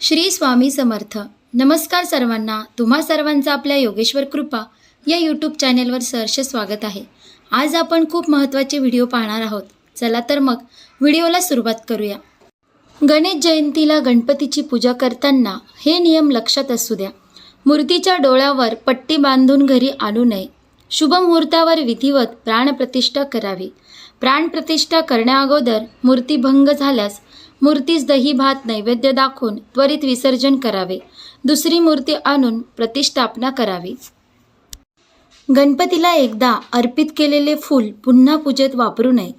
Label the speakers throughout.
Speaker 1: श्री स्वामी समर्थ. नमस्कार सर्वांना. तुम्हा सर्वांचं आपल्या योगेश्वर कृपा या यूट्यूब चॅनेलवर सहर्ष स्वागत आहे. आज आपण खूप महत्त्वाचे व्हिडिओ पाहणार आहोत. चला तर मग व्हिडिओला सुरुवात करूया. गणेश जयंतीला गणपतीची पूजा करताना हे नियम लक्षात असू द्या. मूर्तीच्या डोळ्यावर पट्टी बांधून घरी आणू नये. शुभ मुहूर्तावर विधिवत प्राणप्रतिष्ठा करावी. प्राणप्रतिष्ठा करण्याअगोदर मूर्ती भंग झाल्यास मूर्तीस दही भात नैवेद्य दाखवून त्वरित विसर्जन करावे. दुसरी मूर्ती आणून प्रतिष्ठापना करावी. गणपतीला एकदा अर्पित केलेले फूल पुन्हा पूजेत वापरू नये.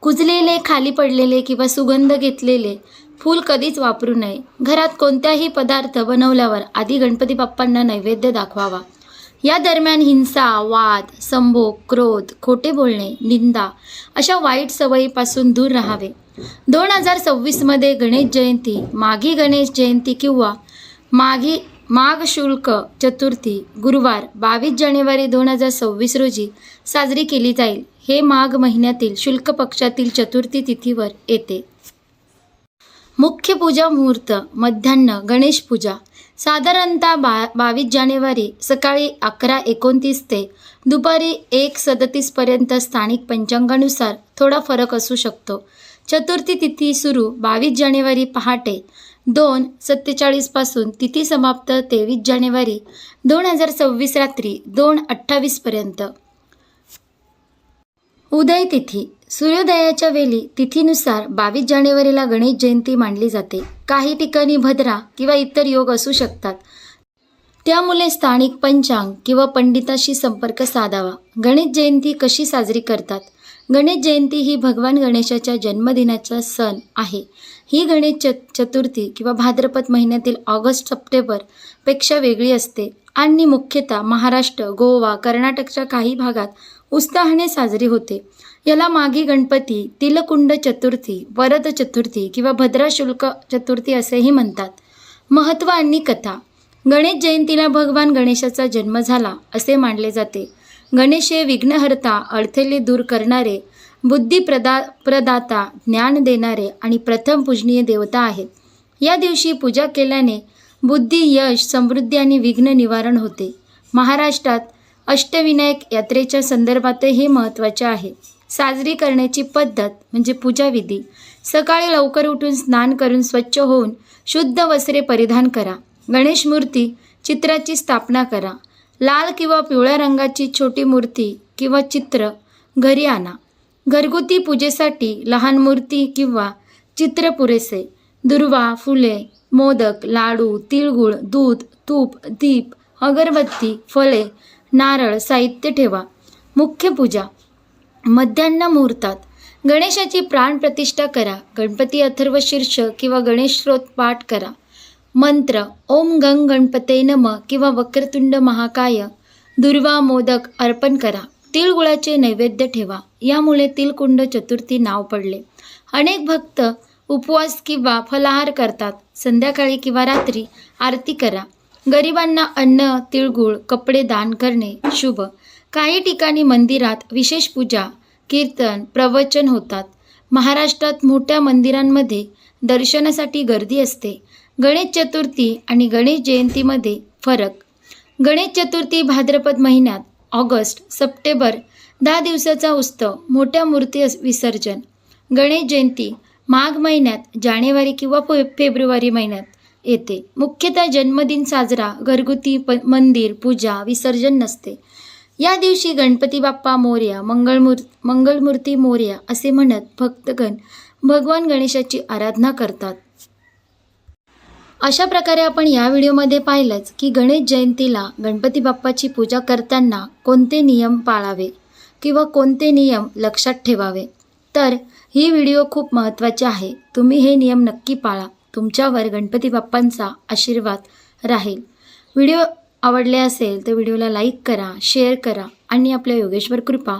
Speaker 1: कुजलेले खाली पडलेले किंवा सुगंध घेतलेले फूल कधीच वापरू नये. घरात कोणत्याही पदार्थ बनवल्यावर आधी गणपती बाप्पांना नैवेद्य दाखवावा. या दरम्यान हिंसा वाद संभोग क्रोध खोटे बोलणे निंदा अशा वाईट सवयीपासून दूर राहावे. दोन हजार सव्वीसमध्ये गणेश जयंती माघी गणेश जयंती किंवा माघी माघ शुल्क चतुर्थी गुरुवार बावीस जानेवारी दोन हजार सव्वीस रोजी साजरी केली जाईल. हे माघ महिन्यातील शुल्क पक्षातील चतुर्थी तिथीवर येते. मुख्य पूजा मुहूर्त मध्यान्ह गणेश पूजा. साधारणतः बा बावीस जानेवारी सकाळी अकरा एकोणतीस ते दुपारी एक सदतीसपर्यंत स्थानिक पंचांगानुसार थोडा फरक असू शकतो. चतुर्थी तिथी सुरू बावीस जानेवारी पहाटे. दोन सत्तेचाळीसपासून तिथी समाप्त तेवीस जानेवारी दोन हजार सव्वीस रात्री दोन अठ्ठावीसपर्यंत उदय तिथी. सूर्योदयाच्या वेळी तिथीनुसार बावीस जानेवारीला गणेश जयंती मानली जाते. काही ठिकाणी भद्रा किंवा इतर योग असू शकतात. त्यामुळे स्थानिक पंचांग किंवा पंडिताशी संपर्क साधावा. गणेश जयंती कशी साजरी करतात? गणेश जयंती ही भगवान गणेशाच्या जन्मदिनाचा सण आहे. ही गणेश च चतुर्थी किंवा भाद्रपद महिन्यातील ऑगस्ट सप्टेंबरपेक्षा वेगळी असते आणि मुख्यतः महाराष्ट्र गोवा कर्नाटकच्या काही भागात उत्साहाने साजरी होते. याला मागी गणपती तिलकुंड चतुर्थी वरद चतुर्थी किंवा भद्राशुल्क चतुर्थी असेही म्हणतात. महत्त्व आणि कथा. गणेश जयंतीला भगवान गणेशाचा जन्म झाला असे मानले जाते. गणेश हे विघ्नहर्ता अडथळे दूर करणारे बुद्धी प्रदा प्रदाता ज्ञान देणारे आणि प्रथम पूजनीय देवता आहेत. या दिवशी पूजा केल्याने बुद्धी यश समृद्धी आणि विघ्न निवारण होते. महाराष्ट्रात अष्टविनायक यात्रेच्या संदर्भातही हे महत्त्वाचे आहे. साजरी करण्याची पद्धत म्हणजे पूजाविधी. सकाळी लवकर उठून स्नान करून स्वच्छ होऊन शुद्ध वस्त्रे परिधान करा. गणेश मूर्ती चित्राची स्थापना करा. लाल किंवा पिवळ्या रंगाची छोटी मूर्ती किंवा चित्र घरी आणा घरगुती पूजेसाठी लहान मूर्ती किंवा चित्र पुरेसे. दुर्वा फुले मोदक लाडू तिळगुळ दूध तूप दीप अगरबत्ती फळे नारळ साहित्य ठेवा. मुख्य पूजा. मध्यान्ह मुहूर्तात गणेशाची प्राणप्रतिष्ठा करा. गणपती अथर्व शीर्ष किंवा गणेश स्रोत पाठ करा. मंत्र ओम गंग गणपते नम किंवा वक्रतुंड महाकाय दुर्वा मोदक अर्पण करा. तिळगुळाचे नैवेद्य ठेवा. यामुळे तिळकुंड चतुर्थी नाव पडले. अनेक भक्त उपवास किंवा फलाहार करतात. संध्याकाळी किंवा रात्री आरती करा. गरिबांना अन्न तिळगुळ कपडे दान करणे शुभ. काही ठिकाणी मंदिरात विशेष पूजा कीर्तन प्रवचन होतात. महाराष्ट्रात मोठ्या मंदिरांमध्ये दर्शनासाठी गर्दी असते. गणेश चतुर्थी आणि गणेश जयंतीमध्ये फरक. गणेश चतुर्थी भाद्रपद महिन्यात ऑगस्ट सप्टेंबर दहा दिवसाचा उत्सव मोठ्या मूर्ती विसर्जन. गणेश जयंती माघ महिन्यात जानेवारी किंवा फे फेब्रुवारी महिन्यात येते. मुख्यतः जन्मदिन साजरा घरगुती प मंदिर पूजा विसर्जन नसते. या दिवशी गणपती बाप्पा मोर्या मंगळमूर मंगळमूर्ती मोर्या असे म्हणत भक्तगण भगवान गणेशाची आराधना करतात. अशा प्रकारे आपण या व्हिडिओमध्ये पाहिलंच की गणेश जयंतीला गणपती बाप्पाची पूजा करताना कोणते नियम पाळावे किंवा कोणते नियम लक्षात ठेवावे. तर ही व्हिडिओ खूप महत्त्वाची आहे. तुम्ही हे नियम नक्की पाळा. तुमच्यावर गणपती बाप्पांचा आशीर्वाद राहील. व्हिडिओ आवडले असेल तर व्हिडिओला लाईक करा शेअर करा आणि आपल्या योगेश्वर कृपा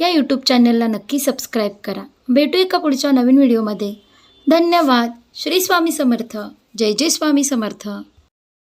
Speaker 1: या यूट्यूब चॅनलला नक्की सबस्क्राईब करा. भेटू एका पुढच्या नवीन व्हिडिओमध्ये धन्यवाद. श्री स्वामी समर्थ. जय जय स्वामी समर्थ.